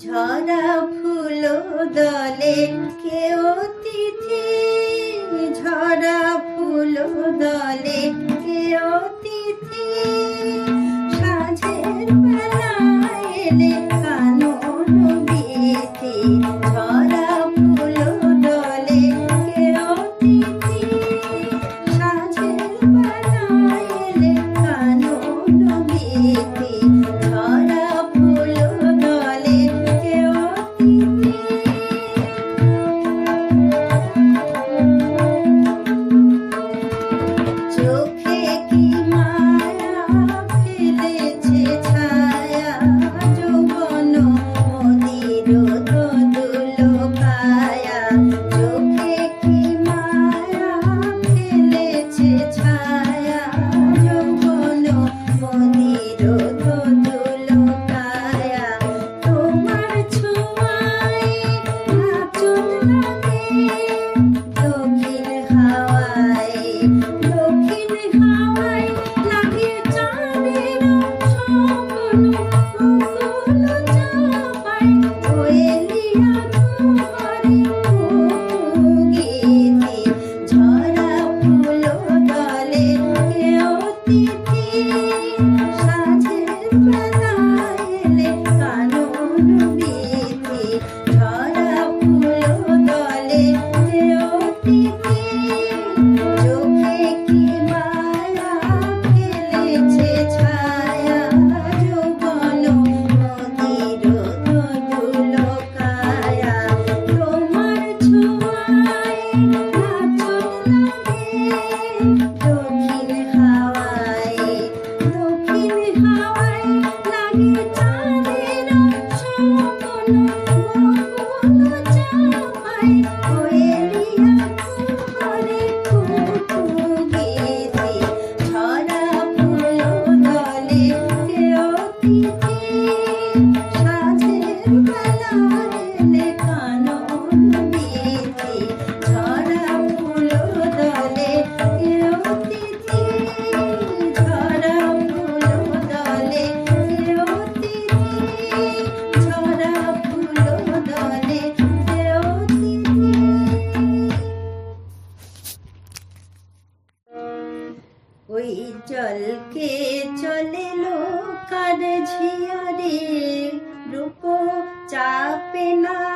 ঝরা ফুল দলে কে অতিথি ঝরা ফুল দলে ঝিয়ারে রূপ চাপে না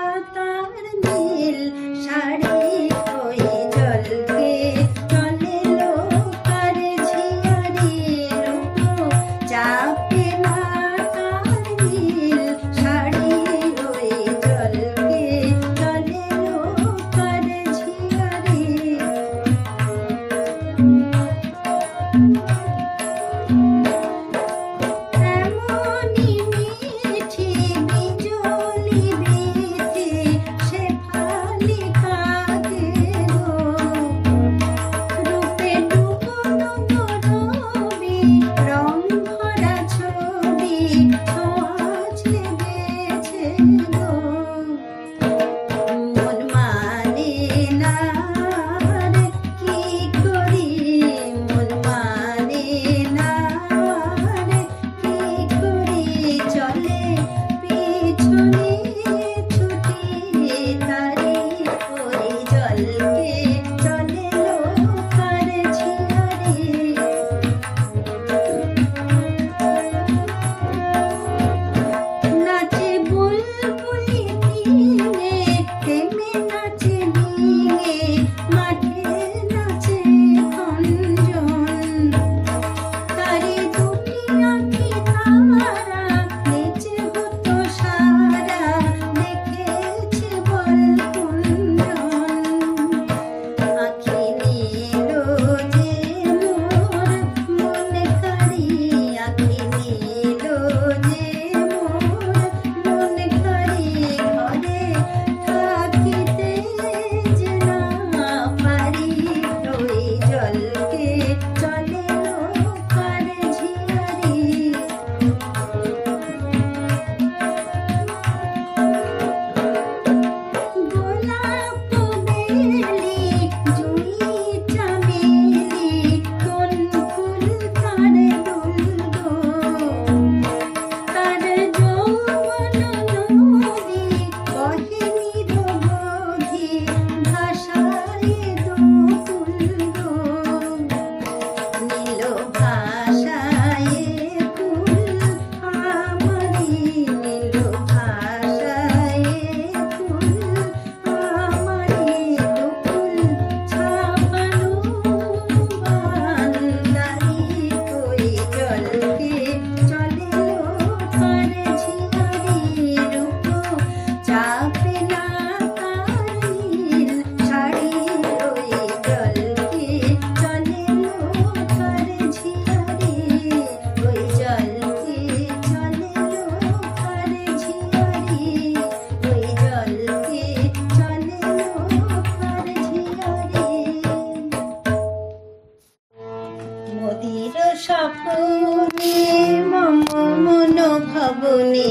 ভবনে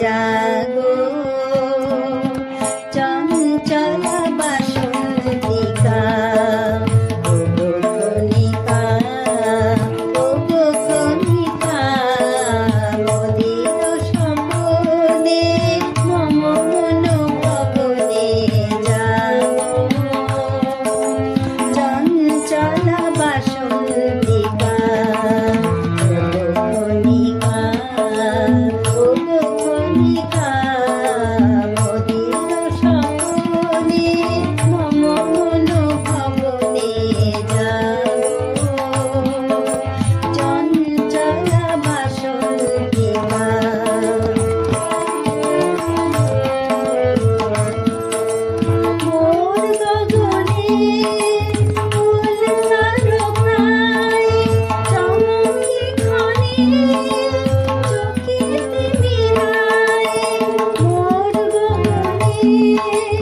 জাগো Thank you.